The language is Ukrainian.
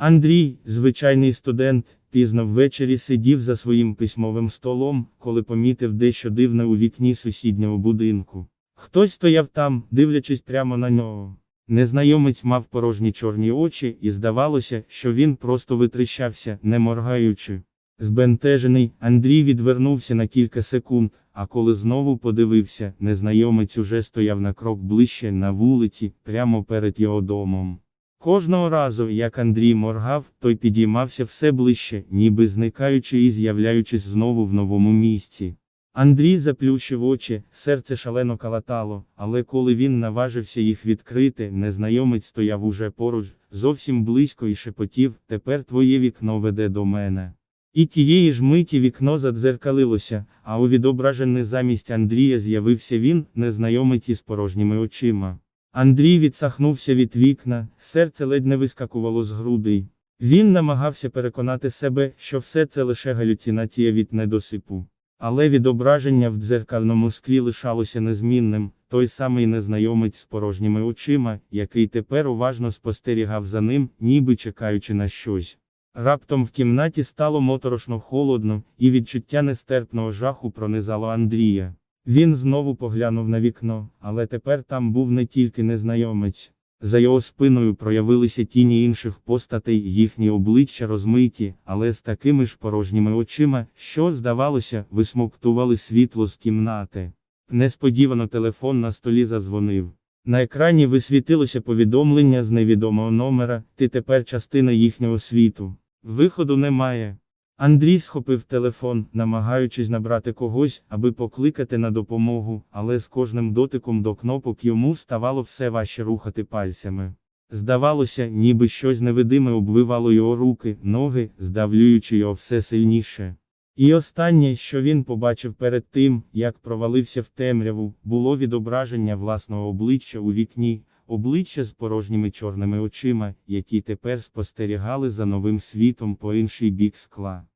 Андрій, звичайний студент, пізно ввечері сидів за своїм письмовим столом, коли помітив дещо дивне у вікні сусіднього будинку. Хтось стояв там, дивлячись прямо на нього. Незнайомець мав порожні чорні очі, і здавалося, що він просто витріщався, не моргаючи. Збентежений, Андрій відвернувся на кілька секунд, а коли знову подивився, незнайомець уже стояв на крок ближче на вулиці, прямо перед його домом. Кожного разу, як Андрій моргав, той підіймався все ближче, ніби зникаючи і з'являючись знову в новому місці. Андрій заплющив очі, серце шалено калатало, але коли він наважився їх відкрити, незнайомець стояв уже поруч, зовсім близько і шепотів, тепер твоє вікно веде до мене. І тієї ж миті вікно задзеркалилося, а у відображений замість Андрія з'явився він, незнайомець із порожніми очима. Андрій відсахнувся від вікна, серце ледь не вискакувало з грудей. Він намагався переконати себе, що все це лише галюцинація від недосипу. Але відображення в дзеркальному склі лишалося незмінним, той самий незнайомець з порожніми очима, який тепер уважно спостерігав за ним, ніби чекаючи на щось. Раптом в кімнаті стало моторошно холодно, і відчуття нестерпного жаху пронизало Андрія. Він знову поглянув на вікно, але тепер там був не тільки незнайомець. За його спиною проявилися тіні інших постатей, їхні обличчя розмиті, але з такими ж порожніми очима, що, здавалося, висмоктували світло з кімнати. Несподівано телефон на столі задзвонив. На екрані висвітилося повідомлення з невідомого номера, ти тепер частина їхнього світу. Виходу немає. Андрій схопив телефон, намагаючись набрати когось, аби покликати на допомогу, але з кожним дотиком до кнопок йому ставало все важче рухати пальцями. Здавалося, ніби щось невидиме обвивало його руки, ноги, здавлюючи його все сильніше. І останнє, що він побачив перед тим, як провалився в темряву, було відображення власного обличчя у вікні, обличчя з порожніми чорними очима, які тепер спостерігали за новим світом по інший бік скла.